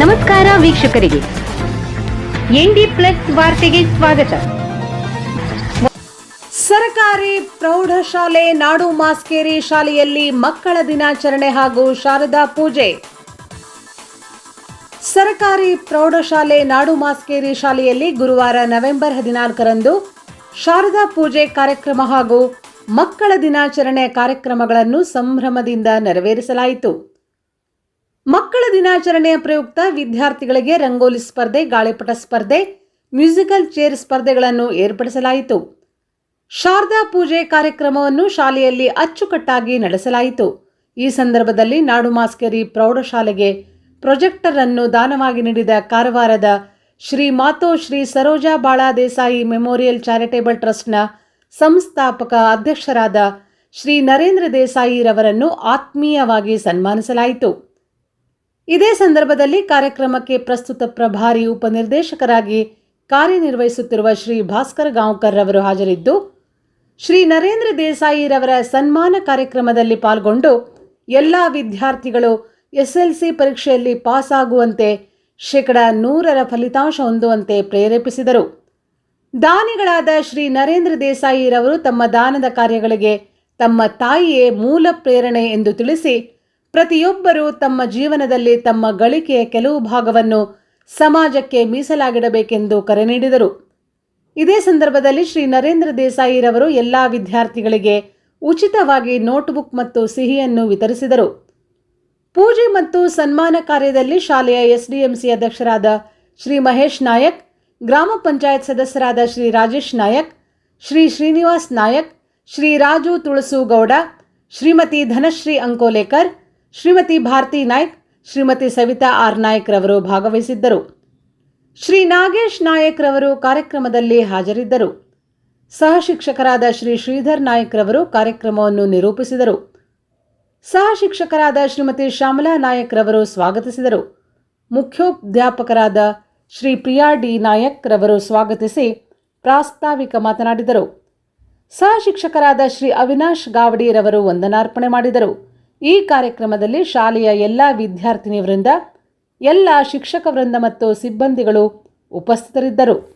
ನಮಸ್ಕಾರ ವೀಕ್ಷಕರಿಗೆ. ND plus ವಾರ್ತೆಗೆ ಸ್ವಾಗತ. ಸರಕಾರಿ ಪ್ರೌಢಶಾಲೆ ನಾಡು ಮಾಸ್ಕೇರಿ ಶಾಲೆಯಲ್ಲಿ ಮಕ್ಕಳ ದಿನಾಚರಣೆ ಹಾಗೂ ಶಾರದಾ ಪೂಜೆ. ಸರಕಾರಿ ಪ್ರೌಢಶಾಲೆ ನಾಡು ಮಾಸ್ಕೇರಿ ಶಾಲೆಯಲ್ಲಿ ಗುರುವಾರ ನವೆಂಬರ್ ಹದಿನಾಲ್ಕರಂದು ಶಾರದಾ ಪೂಜೆ ಕಾರ್ಯಕ್ರಮ ಹಾಗೂ ಮಕ್ಕಳ ದಿನಾಚರಣೆ ಕಾರ್ಯಕ್ರಮಗಳನ್ನು ಸಂಭ್ರಮದಿಂದ ನೆರವೇರಿಸಲಾಯಿತು. ಮಕ್ಕಳ ದಿನಾಚರಣೆಯ ಪ್ರಯುಕ್ತ ವಿದ್ಯಾರ್ಥಿಗಳಿಗೆ ರಂಗೋಲಿ ಸ್ಪರ್ಧೆ, ಗಾಳಿಪಟ ಸ್ಪರ್ಧೆ, ಮ್ಯೂಸಿಕಲ್ ಚೇರ್ ಸ್ಪರ್ಧೆಗಳನ್ನು ಏರ್ಪಡಿಸಲಾಯಿತು. ಶಾರದಾ ಪೂಜೆ ಕಾರ್ಯಕ್ರಮವನ್ನು ಶಾಲೆಯಲ್ಲಿ ಅಚ್ಚುಕಟ್ಟಾಗಿ ನಡೆಸಲಾಯಿತು. ಈ ಸಂದರ್ಭದಲ್ಲಿ ನಾಡು ಮಾಸ್ಕೇರಿ ಪ್ರೌಢಶಾಲೆಗೆ ಪ್ರೊಜೆಕ್ಟರ್ ಅನ್ನು ದಾನವಾಗಿ ನೀಡಿದ ಕಾರವಾರದ Shri Matoshri Saroja Bala Desai memorial charitable ಟ್ರಸ್ಟ್ನ ಸಂಸ್ಥಾಪಕ ಅಧ್ಯಕ್ಷರಾದ ಶ್ರೀ ನರೇಂದ್ರ ದೇಸಾಯಿರವರನ್ನು ಆತ್ಮೀಯವಾಗಿ ಸನ್ಮಾನಿಸಲಾಯಿತು. ಇದೇ ಸಂದರ್ಭದಲ್ಲಿ ಕಾರ್ಯಕ್ರಮಕ್ಕೆ ಪ್ರಸ್ತುತ ಪ್ರಭಾರಿ ಉಪನಿರ್ದೇಶಕರಾಗಿ ಕಾರ್ಯನಿರ್ವಹಿಸುತ್ತಿರುವ ಶ್ರೀ ಭಾಸ್ಕರ ಗಾಂವ್ಕರ್ ರವರು ಹಾಜರಿದ್ದು, ಶ್ರೀ ನರೇಂದ್ರ ದೇಸಾಯಿರವರ ಸನ್ಮಾನ ಕಾರ್ಯಕ್ರಮದಲ್ಲಿ ಪಾಲ್ಗೊಂಡು ಎಲ್ಲ ವಿದ್ಯಾರ್ಥಿಗಳು ಎಸ್ಎಲ್ಸಿ ಪರೀಕ್ಷೆಯಲ್ಲಿ ಪಾಸ್ ಆಗುವಂತೆ ಶೇಕಡ ನೂರರ ಫಲಿತಾಂಶ ಹೊಂದುವಂತೆ ಪ್ರೇರೇಪಿಸಿದರು. ದಾನಿಗಳಾದ ಶ್ರೀ ನರೇಂದ್ರ ದೇಸಾಯಿರವರು ತಮ್ಮ ದಾನದ ಕಾರ್ಯಗಳಿಗೆ ತಮ್ಮ ತಾಯಿಯೇ ಮೂಲ ಪ್ರೇರಣೆ ಎಂದು ತಿಳಿಸಿ ಪ್ರತಿಯೊಬ್ಬರೂ ತಮ್ಮ ಜೀವನದಲ್ಲಿ ತಮ್ಮ ಗಳಿಕೆಯ ಕೆಲವು ಭಾಗವನ್ನು ಸಮಾಜಕ್ಕೆ ಮೀಸಲಾಗಿಡಬೇಕೆಂದು ಕರೆ ನೀಡಿದರು. ಇದೇ ಸಂದರ್ಭದಲ್ಲಿ ಶ್ರೀ ನರೇಂದ್ರ ದೇಸಾಯಿರವರು ಎಲ್ಲ ವಿದ್ಯಾರ್ಥಿಗಳಿಗೆ ಉಚಿತವಾಗಿ ನೋಟ್ಬುಕ್ ಮತ್ತು ಸಿಹಿಯನ್ನು ವಿತರಿಸಿದರು. ಪೂಜೆ ಮತ್ತು ಸನ್ಮಾನ ಕಾರ್ಯದಲ್ಲಿ ಶಾಲೆಯ ಎಸ್ಡಿಎಂಸಿ ಅಧ್ಯಕ್ಷರಾದ ಶ್ರೀ ಮಹೇಶ್ ನಾಯಕ್, ಗ್ರಾಮ ಪಂಚಾಯತ್ ಸದಸ್ಯರಾದ ಶ್ರೀ ರಾಜೇಶ್ ನಾಯಕ್, ಶ್ರೀ ಶ್ರೀನಿವಾಸ್ ನಾಯಕ್, ಶ್ರೀ ರಾಜು ತುಳಸೂಗೌಡ, ಶ್ರೀಮತಿ ಧನಶ್ರೀ ಅಂಕೋಲೇಕರ್ ಶ್ರೀಮತಿ ಭಾರತಿ ನಾಯ್ಕ್, ಶ್ರೀಮತಿ ಸವಿತಾ ಆರ್ ನಾಯ್ಕ್ ರವರು ಭಾಗವಹಿಸಿದ್ದರು. ಶ್ರೀ ನಾಗೇಶ್ ನಾಯಕ್ ರವರು ಕಾರ್ಯಕ್ರಮದಲ್ಲಿ ಹಾಜರಿದ್ದರು. ಸಹ ಶಿಕ್ಷಕರಾದ ಶ್ರೀ ಶ್ರೀಧರ್ ನಾಯಕ್ ರವರು ಕಾರ್ಯಕ್ರಮವನ್ನು ನಿರೂಪಿಸಿದರು. ಸಹ ಶಿಕ್ಷಕರಾದ ಶ್ರೀಮತಿ ಶ್ಯಾಮಲಾ ನಾಯಕ್ ರವರು ಸ್ವಾಗತಿಸಿದರು. ಮುಖ್ಯೋಧ್ಯಾಪಕರಾದ ಶ್ರೀ ಪ್ರಿಯಾ ಡಿ ನಾಯಕ್ ರವರು ಸ್ವಾಗತಿಸಿ ಪ್ರಾಸ್ತಾವಿಕ ಮಾತನಾಡಿದರು. ಸಹ ಶಿಕ್ಷಕರಾದ ಶ್ರೀ ಅವಿನಾಶ್ ಗಾವಡಿ ರವರು ವಂದನಾರ್ಪಣೆ ಮಾಡಿದರು. ಈ ಕಾರ್ಯಕ್ರಮದಲ್ಲಿ ಶಾಲೆಯ ಎಲ್ಲ ವಿದ್ಯಾರ್ಥಿನಿ ವೃಂದ ಎಲ್ಲ ಶಿಕ್ಷಕ ವೃಂದ ಮತ್ತು ಸಿಬ್ಬಂದಿಗಳು ಉಪಸ್ಥಿತರಿದ್ದರು.